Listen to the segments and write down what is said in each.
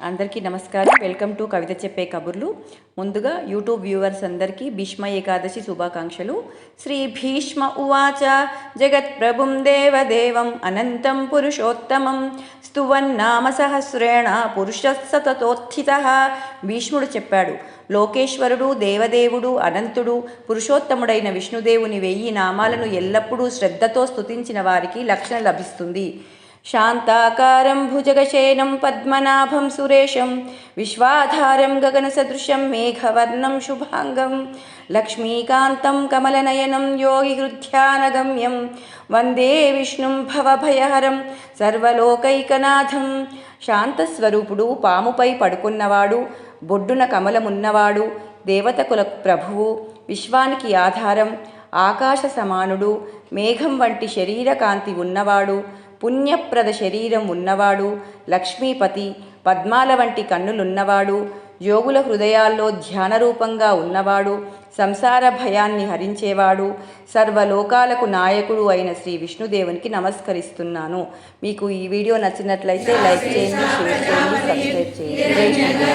అందరికీ నమస్కారం. Welcome to కవిత చెప్పే కబుర్లు. ముందుగా యూట్యూబ్ వ్యూవర్స్ అందరికీ భీష్మ ఏకాదశి శుభాకాంక్షలు. శ్రీ భీష్మ ఉవాచ జగత్ప్రభుం దేవదేవం అనంతం పురుషోత్తమం స్తువన్నామ సహస్రేణ పురుష సతతోత్థిత భీష్ముడు చెప్పాడు. లోకేశ్వరుడు దేవదేవుడు అనంతుడు పురుషోత్తముడైన విష్ణుదేవుని వెయ్యి నామాలను ఎల్లప్పుడూ శ్రద్ధతో స్తుతించిన వారికి లక్షణ లభిస్తుంది. శాంతాకారం భుజగశయనం పద్మనాభం సురేశం విశ్వాధారం గగనసదృశం మేఘవర్ణం శుభాంగం లక్ష్మీకాంతం కమలనయనం యోగిహృధ్యానగమ్యం వందే విష్ణుం భవభయహరం సర్వలోకైకనాథం శాంతస్వరూపుడు పాముపై పడుకున్నవాడు బొడ్డున కమలమున్నవాడు దేవతకుల ప్రభువు విశ్వానికి ఆధారం ఆకాశ సమానుడు మేఘం వంటి శరీరకాంతి ఉన్నవాడు పుణ్యప్రద శరీరం ఉన్నవాడు లక్ష్మీపతి పద్మాల వంటి కన్నులున్నవాడు యోగుల హృదయాల్లో ధ్యానరూపంగా ఉన్నవాడు సంసార భయాన్ని హరించేవాడు సర్వలోకాలకు నాయకుడు అయిన శ్రీ విష్ణుదేవునికి నమస్కరిస్తున్నాను. మీకు ఈ వీడియో నచ్చినట్లయితే లైక్ చేయండి షేర్ చేయండి సబ్స్క్రైబ్ చేయండి.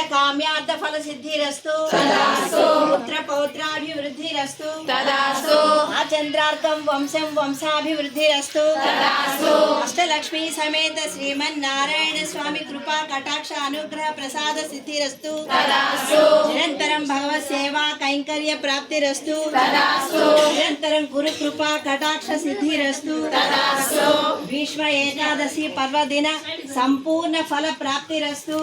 ఇష్టకామ్యార్థ ఫల సిద్ధిరస్తు పుత్ర పౌత్రాభివృద్ధిరస్తు ఆ చంద్రార్థం వంశం వంశాభివృద్ధిరస్తు. అష్టలక్ష్మి సమేత శ్రీమన్నారాయణ స్వామి కృపా కటాక్ష అనుగ్రహ ప్రసాద సిద్ధిరస్తు. నిరంతరం భగవత్ సేవా కైంకర్య ప్రాప్తిరస్తు. నిరంతరం గురు కృపా కటాక్ష సిద్ధిరస్తు. భీష్మ ఏకాదశి పర్వదిన సంపూర్ణ ఫల ప్రాప్తిరస్తు.